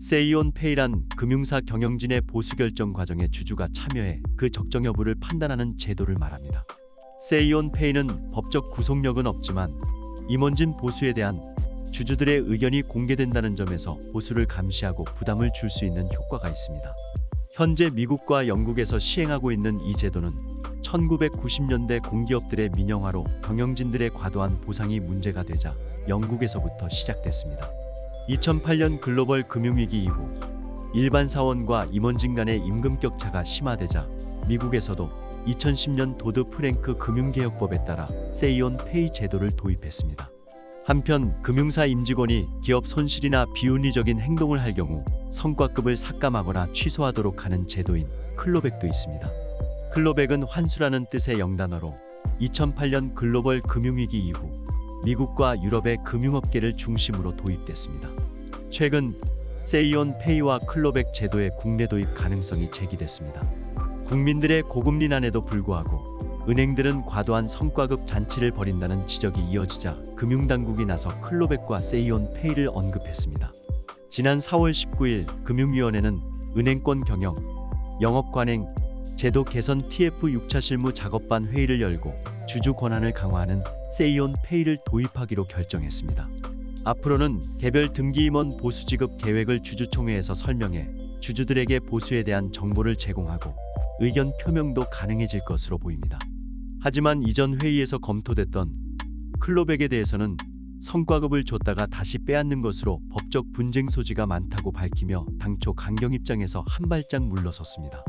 세이온페이란 금융사 경영진의 보수 결정 과정에 주주가 참여해 그 적정 여부를 판단하는 제도를 말합니다. 세이온페이는 법적 구속력은 없지만 임원진 보수에 대한 주주들의 의견이 공개된다는 점에서 보수를 감시하고 부담을 줄 수 있는 효과가 있습니다. 현재 미국과 영국에서 시행하고 있는 이 제도는 1990년대 공기업들의 민영화로 경영진들의 과도한 보상이 문제가 되자 영국에서부터 시작됐습니다. 2008년 글로벌 금융위기 이후 일반 사원과 임원진 간의 임금 격차가 심화되자 미국에서도 2010년 도드 프랭크 금융개혁법에 따라 세이온 페이 제도를 도입했습니다. 한편 금융사 임직원이 기업 손실이나 비윤리적인 행동을 할 경우 성과급을 삭감하거나 취소하도록 하는 제도인 클로백도 있습니다. 클로백은 환수라는 뜻의 영단어로 2008년 글로벌 금융위기 이후 미국과 유럽의 금융업계를 중심으로 도입됐습니다. 최근 세이온 페이와 클로백 제도의 국내 도입 가능성이 제기됐습니다. 국민들의 고금리 난에도 불구하고 은행들은 과도한 성과급 잔치를 벌인다는 지적이 이어지자 금융당국이 나서 클로백과 세이온 페이를 언급했습니다. 지난 4월 19일 금융위원회는 은행권 경영, 영업 관행, 제도 개선 TF 6차 실무 작업반 회의를 열고 주주 권한을 강화하는 세이온 페이를 도입하기로 결정했습니다. 앞으로는 개별 등기임원 보수 지급 계획을 주주총회에서 설명해 주주들에게 보수에 대한 정보를 제공하고 의견 표명도 가능해질 것으로 보입니다. 하지만 이전 회의에서 검토됐던 클로백에 대해서는 성과급을 줬다가 다시 빼앗는 것으로 법적 분쟁 소지가 많다고 밝히며 당초 강경 입장에서 한 발짝 물러섰습니다.